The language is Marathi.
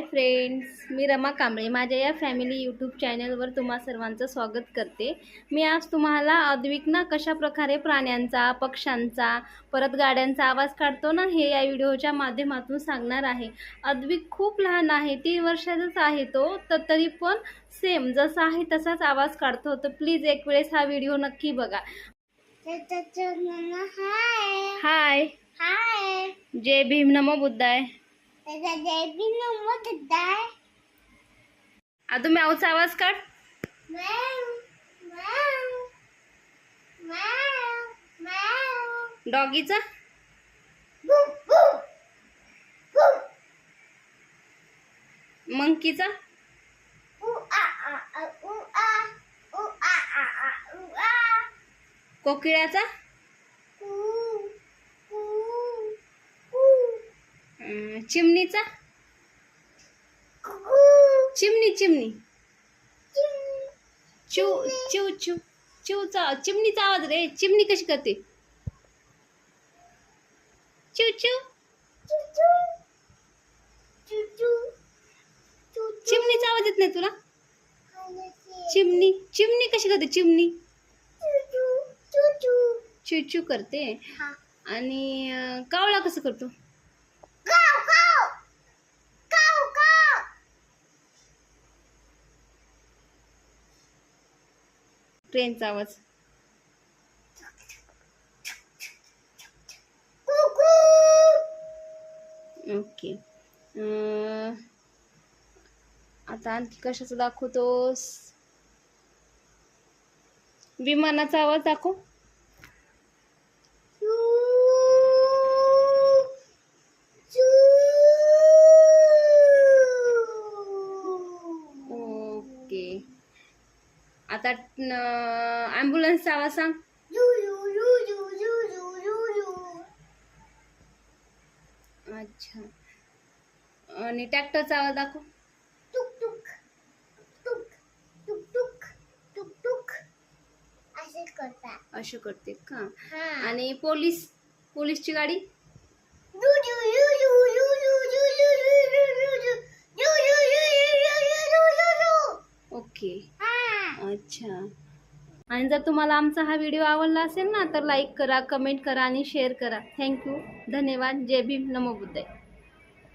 हाय फ्रेंड्स मी रमा कांबळे. माझ्या या फॅमिली यूट्यूब चॅनलवर तुम्हा सर्वांचं स्वागत करते. मी आज तुम्हाला अद्विकना कशा प्रकारे प्राण्यांचा पक्ष्यांचा परत गाड्यांचा आवाज काढतो ना हे या व्हिडिओच्या माध्यमातून सांगणार आहे. अद्विक खूप लहान आहे तीन वर्षाचाच आहे तो तर तरी पण सेम जसा आहे तसाच आवाज काढतो. तर प्लीज एक वेळेस हा व्हिडिओ नक्की बघा. हाय हाय हाय जय भीम नमो बुद्धाय. आता मॅवचा आवाज काढ. मॅव डॉगीचा. मंकीचा. उ आ उ आ कोकिळाचा. चिमणीचा? चिमणी चिमणी. चिम चिव चिव चिव चिवचा चिमणीचा आवाज रे. चिमणी कशी करते? चिव चिव. चू चू चू चू चू चिमणीचा आवाज येत नाही तुला? चिमणी चिमणी कशी करते? चिमणी. चू चू चू चिव चिव करते. हा. आणि कावळा कसं करतो? ट्रेनचा आवाज! ओके. आता आणखी कशाचं दाखवतोस? विमानाचा आवाज दाखव. आता ॲम्ब्युलन्सचा आवाज सांग अच्छा आणि ट्रॅक्टरचा आवाज दाखव असे करतात असं करते का हा आणि पोलीस पोलीसची गाडी ओके अच्छा. आणि जर तुम्हाला आमचा हा व्हिडिओ आवडला असेल ना तर लाईक करा कमेंट करा आणि शेअर करा. थँक्यू धन्यवाद. जय भीम. नमो बुद्धाय.